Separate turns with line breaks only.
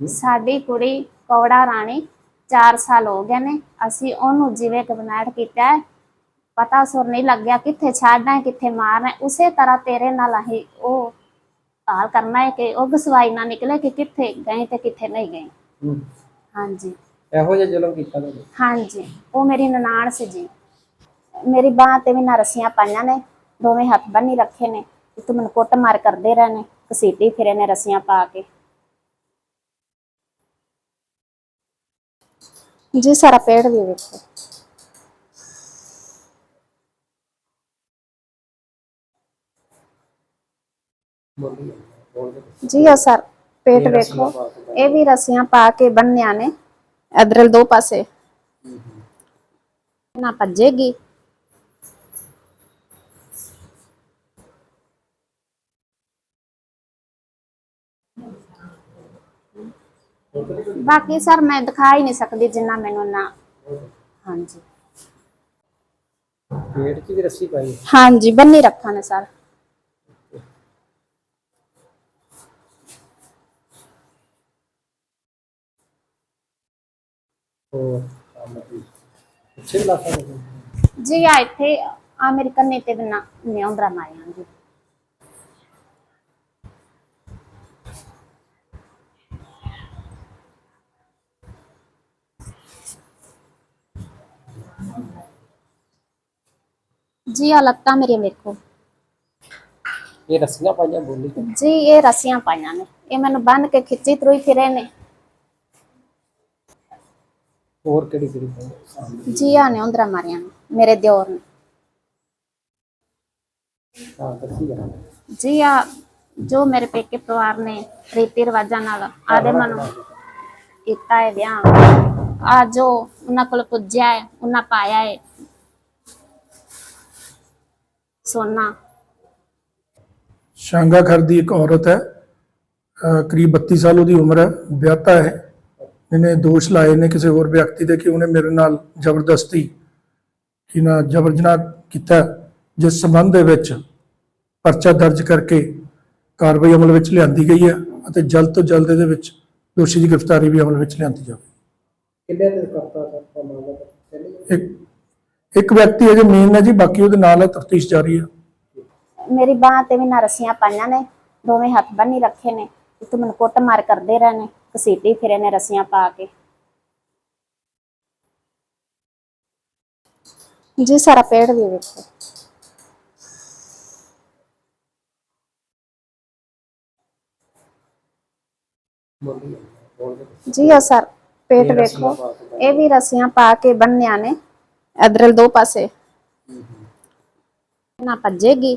ਸਾਡੀ ਕੁੜੀ ਕੌੜਾ ਰਾਣੀ 4 ਸਾਲ ਹੋ ਗਏ ਨੇ। ਅਸੀਂ ਉਹਨੂੰ ਜਿਵੇਂ ਕਬਨੈਟ ਕੀਤਾ ਹੈ ਪਤਾ ਸੁਰ ਨਹੀਂ ਲੱਗਿਆ ਕਿੱਥੇ ਹੈ ਕਿੱਥੇ ਮਾਰਨਾ ਹੈ। ਉਸੇ ਤਰ੍ਹਾਂ ਤੇਰੇ ਨਾਲ ਅਸੀਂ ਉਹ ਹਾਲ ਕਰਨਾ ਹੈ ਕਿ ਉਹ ਗਸਵਾਈ ਨਾ ਨਿਕਲੇ ਕਿ ਕਿੱਥੇ ਗਏ ਤੇ ਕਿੱਥੇ ਨਹੀਂ ਗਏ। ਹਾਂਜੀ।
ਇਹੋ ਜਿਹਾ ਜ਼ੁਲਮ ਕੀਤਾ ਤੁਹਾਨੂੰ
ਹਾਂਜੀ। ਉਹ ਮੇਰੀ ਨਨਾਣ ਸੀ ਜੀ। ਮੇਰੀ ਬਾਹ ਤੇ ਵੀ ਨਾ ਰੱਸੀਆਂ ਪਾਈਆਂ ਨੇ ਦੋਵੇਂ ਹੱਥ ਬੰਨੀ ਰੱਖੇ ਨੇ। ਤੇ ਮੈਨੂੰ ਕੁੱਟ ਮਾਰ ਕਰਦੇ ਰਹੇ ਨੇ ਘਸੀਟੀ ਫਿਰੇ ਨੇ ਰੱਸੀਆਂ ਪਾ ਕੇ। ਜੀ ਸਾਰਾ ਪੇੜ ਵੀ ਵੇਖੋ
ਬੋਲੀ ਬੋਲ ਦੇ
ਜੀ ਆ ਸਰ ਪੇਟ ਵੇਖੋ ਇਹ ਵੀ ਰੱਸੀਆਂ ਪਾ ਕੇ ਬੰਨਿਆ ਨੇ ਇਧਰਲ ਦੋ ਪਾਸੇ ਨਾ ਭੱਜੇਗੀ ਬਾਕੀ ਸਰ ਮੈਂ ਦਿਖਾ ਹੀ ਨਹੀਂ ਸਕਦੀ ਜਿੰਨਾ ਮੈਨੂੰ ਨਾ। ਹਾਂਜੀ।
ਪੇਟ 'ਚ ਵੀ ਰੱਸੀ ਪਾਈ ਹੈ।
ਹਾਂਜੀ ਬੰਨੀ ਰੱਖਾਂ ਨੇ ਸਰ।
ਹੋਰ ਲਾਸਾ
ਜੀ ਆ ਇੱਥੇ ਅਮਰੀਕਨ ਨੇ ਤੇ ਬਣਾ ਨਿਉਂਦਰਾ ਮਾਰਿਆ ਜੀ। ਜੀ ਆ ਲੱਤਾਂ ਮੇਰੀਆਂ ਵੇਖੋ
ਇਹ ਰੱਸੀਆਂ ਪਾਈਆਂ ਬੋਲੀ। ਤੇ।
ਜੀ ਇਹ ਰੱਸੀਆਂ ਪਾਈਆਂ ਨੇ। ਇਹ ਮੈਨੂੰ ਬੰਨ ਕੇ ਖਿੱਚੀ ਤਰੋਈ ਫਿਰੇ ਨੇ।
ਹੋਰ ਕਿਹੜੀ ਕਿਹੜੀ ਪਾਈ
ਨੇ ਮੇਰੇ ਦਿਓਰ ਨੇ।
ਹਾਂ ਦੱਸੀ ਜਰਾ।
ਜੀ ਆ ਜੋ ਮੇਰੇ ਪੇਕੇ ਪਰਿਵਾਰ ਨੇ ਰੀਤੀ ਰਿਵਾਜਾਂ ਨਾਲ ਆਦੇ ਮਨ ਕੀਤਾ ਹੈ ਵਿਆਹ। ਆ ਜੋ ਉਹਨਾਂ ਕੋਲ ਪੁੱਜਿਆ ਹੈ ਉਹਨਾਂ ਪਾਇਆ ਹੈ ਸੋਨਾ।
ਸ਼ਾਂਗਾ ਖਰ ਦੀ ਇੱਕ ਔਰਤ ਹੈ ਕਰੀਬ 32 ਸਾਲ ਉਹਦੀ ਉਮਰ ਹੈ ਵਿਆਹਤਾ ਹੈ। ਇਹਨੇ ਦੋਸ਼ ਲਾਏ ਨੇ ਕਿਸੇ ਹੋਰ ਵਿਅਕਤੀ ਦੇ ਕਿ ਉਹਨੇ ਮੇਰੇ ਨਾਲ ਜ਼ਬਰਦਸਤੀ ਕਿ ਨਾ ਜਬਰ ਜਨਾਹ ਕੀਤਾ ਜਿਸ ਸੰਬੰਧ ਦੇ ਵਿੱਚ ਪਰਚਾ ਦਰਜ ਕਰਕੇ ਕਾਰਵਾਈ ਅਮਲ ਵਿੱਚ ਲਿਆਂਦੀ ਗਈ ਹੈ ਅਤੇ ਜਲਦ ਤੋਂ ਜਲਦ ਇਹਦੇ ਵਿੱਚ ਦੋਸ਼ੀ ਦੀ ਗ੍ਰਿਫਤਾਰੀ ਵੀ ਅਮਲ ਵਿੱਚ ਲਿਆਂਦੀ ਜਾਵੇ
ਕਿੰਨੇ ਦਿਨ ਕਰਤਾ ਕਰਤਾ ਮਾਮਲਾ? ਚੱਲੇ
ਇੱਕ ਇੱਕ ਵਿਅਕਤੀ ਅਜੇ ਮੇਨ ਹੈ ਜੀ ਬਾਕੀ ਉਹਦੇ ਨਾਲ ਹੈ ਤਫਤੀਸ਼ ਜਾਰੀ ਹੈ।
ਮੇਰੀ ਬਾਹ ਤੇ ਵੀ ਨਾ ਰੱਸੀਆਂ ਪਾਈਆਂ ਨੇ ਦੋਵੇਂ ਹੱਥ ਬੰਨੀ ਰੱਖੇ ਨੇ ਤੇ ਮੈਨੂੰ ਕੁੱਟ ਮਾਰ ਕਰਦੇ ਰਹੇ ਨੇ ਘਸੀਟੀ ਫਿਰੇ ਨੇ ਰੱਸੀਆਂ ਪਾ ਕੇ। ਜੀ ਸਾਰਾ ਪੇੜ ਵੀ ਵੇਖੋ। ਜੀ ਆ ਸਰ ਪੇਟ ਵੇਖੋ। ਇਹ ਵੀ ਰੱਸੀਆਂ ਪਾ ਕੇ ਬੰਨਿਆ ਨੇ। ਇਧਰਲ ਦੋ ਪਾਸੇ। ਨਾ ਭੱਜੇਗੀ।